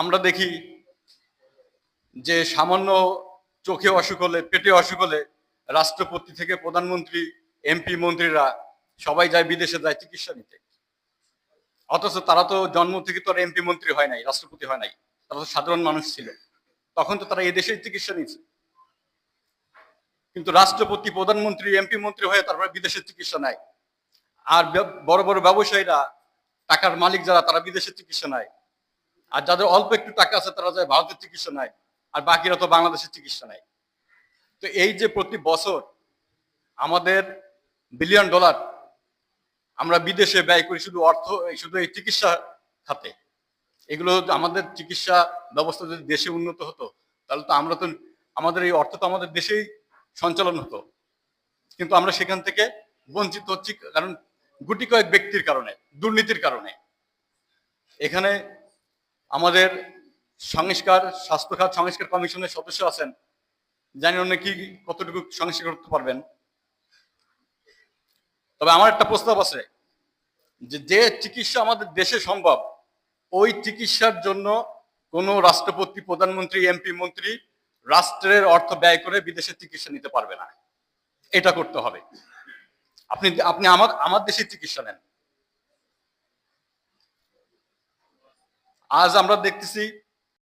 আমরা দেখি যে সামান্য চোখে অসুখ হলে, পেটে অসুখ হলে রাষ্ট্রপতি থেকে প্রধানমন্ত্রী, এমপি মন্ত্রীরা সবাই যায় বিদেশে যায় চিকিৎসা নিতে। অথচ তারা তো জন্ম থেকে তো আর এমপি মন্ত্রী হয় নাই, রাষ্ট্রপতি হয় নাই। তারা তো সাধারণ মানুষ ছিল। তখন তো তারা এই দেশেই চিকিৎসা নিয়েছে। কিন্তু রাষ্ট্রপতি, প্রধানমন্ত্রী, এমপি মন্ত্রী হয়ে তারপরে বিদেশে চিকিৎসা নেয়। আর বড় বড় ব্যবসায়ীরা, টাকার মালিক যারা, তারা বিদেশে চিকিৎসা নেয়। আর যাদের অল্প একটু টাকা আছে, তারা যায় ভারতের চিকিৎসা নেয়, আর বাকিরা তো বাংলাদেশের চিকিৎসা নেয়। তো এই যে প্রতি বছর আমাদের বিলিয়ন ডলার আমরা বিদেশে ব্যয় করি শুধু অর্থ, শুধু এই চিকিৎসা খাতে। এগুলো আমাদের চিকিৎসা ব্যবস্থা যদি দেশে উন্নত হতো, তাহলে তো আমরা তো, আমাদের এই অর্থ তো আমাদের দেশেই সঞ্চালন হতো। কিন্তু আমরা সেখান থেকে বঞ্চিত হচ্ছি, কারণ গুটি কয়েক ব্যক্তির কারণে, দুর্নীতির কারণে। এখানে আমাদের সংস্কার, স্বাস্থ্য খাত সংস্কার কমিশনের সদস্য আছেন। জানি না কি, কতটুকু সংস্কার করতে পারবেন। তবে আমার একটা প্রস্তাব আছে যে যে চিকিৎসা আমাদের দেশে সম্ভব, ওই চিকিৎসার জন্য কোনো রাষ্ট্রপতি, প্রধানমন্ত্রী, এমপি, মন্ত্রী রাষ্ট্রের অর্থ ব্যয় করে বিদেশে চিকিৎসা নিতে পারবে না। এটা করতে হবে। আপনি আপনি আমার আমার দেশে চিকিৎসা নেন। আজ আমরা দেখতেছি